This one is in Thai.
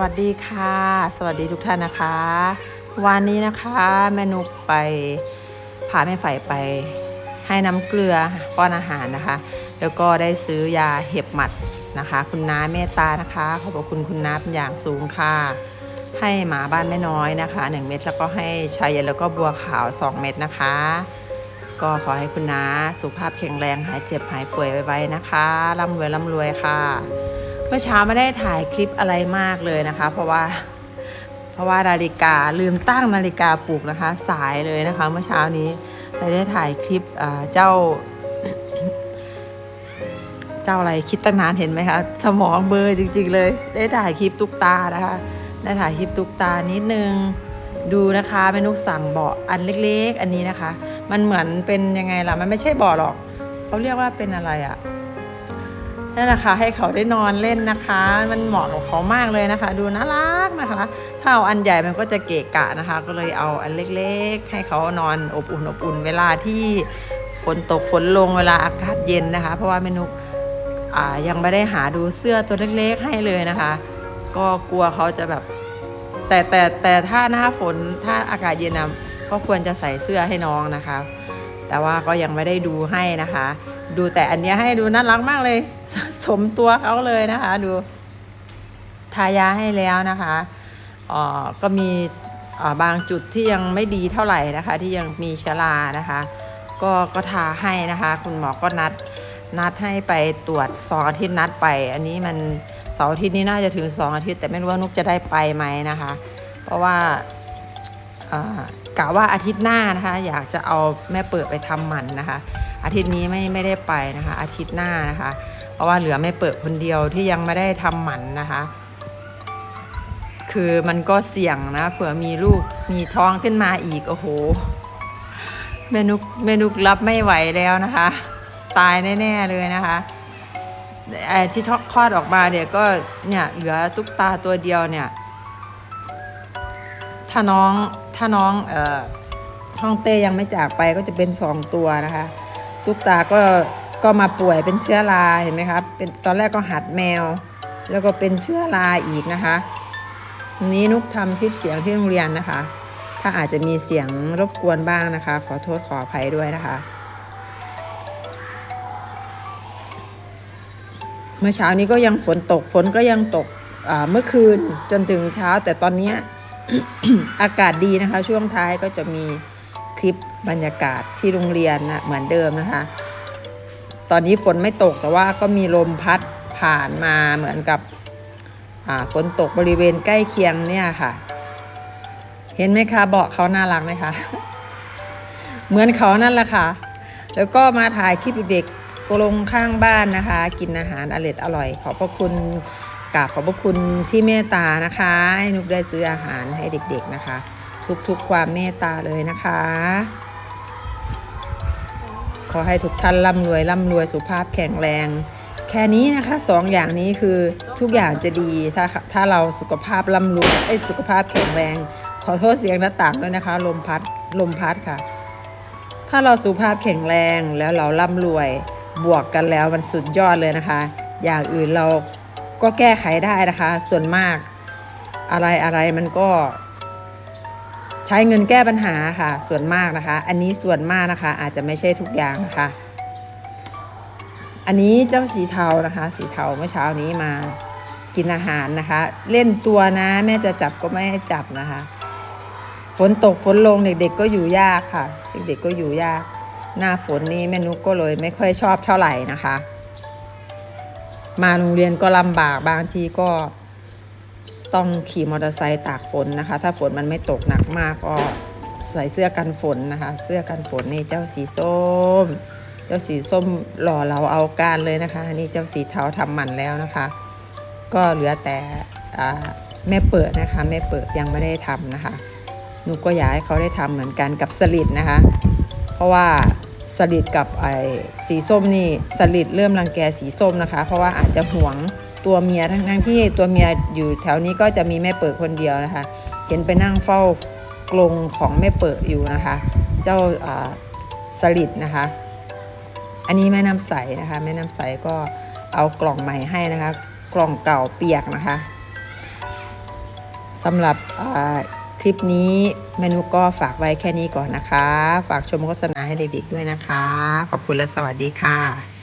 วัสดีค่ะ สวัสดีทุกท่านนะคะ วันนี้นะคะแม่นุกไปพาแม่ไฝไปให้น้ำเกลือป้อนอาหารนะคะ แล้วก็ได้ซื้อยาเห็บหมัดนะคะ คุณน้าเมตตานะคะ ขอบพระคุณคุณน้าเป็นอย่างสูงค่ะ ให้หมาบ้านไม่น้อยนะคะ 1 เม็ดแล้วก็ให้ชายเย็นแล้วก็บัวขาว 2 เม็ดนะคะ ก็ขอให้คุณน้าสุขภาพแข็งแรงหายเจ็บหายป่วยไวๆนะคะร่ำรวยร่ำรวยค่ะ เมื่อเช้าไม่ได้ถ่ายคลิปอะไรมากเลยนะคะ เพราะว่าเพราะว่านาฬิกาลืมตั้งนาฬิกาปลุกนะคะ สายเลยนะคะ เมื่อเช้านี้เลยได้ถ่ายคลิปเจ้า เจ้าอะไรคิดตั้งนานเห็นไหมคะสมองเบอร์จริง ๆ เลย ได้ถ่ายคลิปตุกตานะคะ ได้ถ่ายคลิปตุกตานิดนึงดูนะคะแม่นุกสั่งเบาะอันเล็ก ๆ อันนี้นะคะ มันเหมือนเป็นยังไงล่ะมันไม่ใช่เบาะหรอกเขาเรียกว่าเป็นอะไรอะ นั่นแหละค่ะให้เขาได้นอนเล่นนะคะ มันเหมาะกับเขามากเลยนะคะ ดูน่ารักนะคะ ถ้าเอาอันใหญ่มันก็จะเกะกะนะคะ ก็เลยเอาอันเล็กๆ ให้เขานอนอบอุ่นอบอุ่นเวลาที่ฝนตกฝนลงเวลาอากาศเย็นนะคะ เพราะว่าเมนุยังไม่ได้หาดูเสื้อตัวเล็กๆให้เลยนะคะ ก็กลัวเขาจะแบบ แต่แต่แต่ถ้าหน้าฝนถ้าอากาศเย็นนะก็ควรจะใส่เสื้อให้น้องนะคะ แต่ว่าก็ยังไม่ได้ดูให้นะคะ ดูแต่อันเนี้ยให้ดูน่ารักมากเลยสมตัวเขาเลยนะคะ ดู ทายาให้แล้วนะคะอ่อก็มีบางจุดที่ยังไม่ดีเท่าไหร่นะคะ ที่ยังมีเชื้อรานะคะ ก็ก็ทาให้นะคะ คุณหมอก็นัดนัดให้ไปตรวจสองอาทิตย์นัดไป อันนี้มันเสาร์อาทิตย์นี้น่าจะถึงสองอาทิตย์แต่ไม่รู้ว่านุกจะได้ไปไหมนะคะ เพราะว่าอ่ากะว่าอาทิตย์หน้านะคะ อยากจะเอาแม่เปิดไปทำหมันนะคะ อาทิตย์นี้ไม่ไม่ได้ไปนะคะ อาทิตย์หน้านะคะ เพราะว่าเหลือแม่เปิดคนเดียวที่ยังไม่ได้ทำหมันนะคะ คือมันก็เสี่ยงนะเผื่อมีลูกมีท้องขึ้นมาอีกโอ้โหเมนุกเมนุกรับไม่ไหวแล้วนะคะ ตายแน่ๆเลยนะคะไอ้ที่ท้องคลอดออกมาเนี่ยก็เนี่ยเหลือตุ๊กตาตัวเดียวเนี่ยถ้าน้องถ้าน้องเอ่อห้องเต้ยังไม่จากไปก็จะเป็นสองตัวนะคะ ตุ๊กตาก็ก็มาป่วยเป็นเชื้อราเห็นไหมครับเป็นตอนแรกก็หัดแมว แล้วก็เป็นเชื้อราอีกนะคะ นี้นุกทำคลิปเสียงที่โรงเรียนนะคะ ถ้าอาจจะมีเสียงรบกวนบ้างนะคะ ขอโทษขออภัยด้วยนะคะ เมื่อเช้านี้ก็ยังฝนตกฝนก็ยังตกอ่าเมื่อคืนจนถึงเช้าแต่ตอนนี้อากาศดีนะคะ ช่วงท้ายก็จะมี ลิปบรรยากาศที่โรงเรียนนะเหมือนเดิมนะคะ ตอนนี้ฝนไม่ตกแต่ว่าก็มีลมพัดผ่านมาเหมือนกับฝนตกบริเวณใกล้เคียงเนี่ยค่ะ เห็นไหมคะเบาะเขาน่ารักไหมคะ เหมือนเขานั่นแหละค่ะ แล้วก็มาถ่ายคลิปเด็กกลงข้างบ้านนะคะ กินอาหารอร่อยอร่อย ขอบพระคุณกราบขอบพระคุณที่เมตตานะคะให้นุกได้ซื้ออาหารให้เด็กๆนะคะ ทุกๆความเมตตาเลยนะคะ ขอให้ทุกท่านร่ำรวยร่ำรวยสุขภาพแข็งแรง แค่นี้นะคะสองอย่างนี้คือทุกอย่างจะดีถ้าถ้าเราสุขภาพร่ำรวยเอ้สุขภาพแข็งแรง ขอโทษเสียงหน้าต่างด้วยนะคะ ลมพัดลมพัดค่ะ ถ้าเราสุขภาพแข็งแรงแล้วเราร่ำรวยบวกกันแล้วมันสุดยอดเลยนะคะ อย่างอื่นเราก็แก้ไขได้นะคะ ส่วนมากอะไรอะไรมันก็ ใช้เงินแก้ปัญหาค่ะ ส่วนมากนะคะ อันนี้ส่วนมากนะคะ อาจจะไม่ใช่ทุกอย่างนะคะ อันนี้เจ้าสีเทานะคะ สีเทาเมื่อเช้านี้มากินอาหารนะคะ เล่นตัวนะแม่จะจับก็ไม่ให้จับนะคะ ฝนตกฝนลงเด็กๆก็อยู่ยากค่ะ เด็กๆก็อยู่ยาก หน้าฝนนี้แม่นุกก็เลยไม่ค่อยชอบเท่าไหร่นะคะ มาโรงเรียนก็ลำบากบางทีก็ ต้องขี่มอเตอร์ไซค์ตากฝนนะคะ ถ้าฝนมันไม่ตกหนักมากก็ใส่เสื้อกันฝนนะคะ เสื้อกันฝนนี่เจ้าสีส้ม เจ้าสีส้มหล่อเราเอาการเลยนะคะ นี่เจ้าสีเทาทำหมันแล้วนะคะ ก็เหลือแต่แม่เปิดนะคะแม่เปิดยังไม่ได้ทำนะคะหนูก็อยากให้เขาได้ทำเหมือนกันกับสลิดนะคะ เพราะว่าสลิดกับไอ้สีส้มนี่สลิดเริ่มรังแกสีส้มนะคะ เพราะว่าอาจจะหวง ตัวเมียทั้งทั้งที่ตัวเมียอยู่แถวนี้ก็จะมีแม่เปิดคนเดียวนะคะ เห็นไปนั่งเฝ้ากรงของแม่เปิดอยู่นะคะ เจ้าสลิดนะคะ อันนี้แม่น้ำใสนะคะแม่น้ำใสก็เอากล่องใหม่ให้นะคะ กล่องเก่าเปียกนะคะสำหรับคลิปนี้เมนูก็ฝากไว้แค่นี้ก่อนนะคะ ฝากชมโฆษณาให้เด็กๆด้วยนะคะ ขอบคุณและสวัสดีค่ะ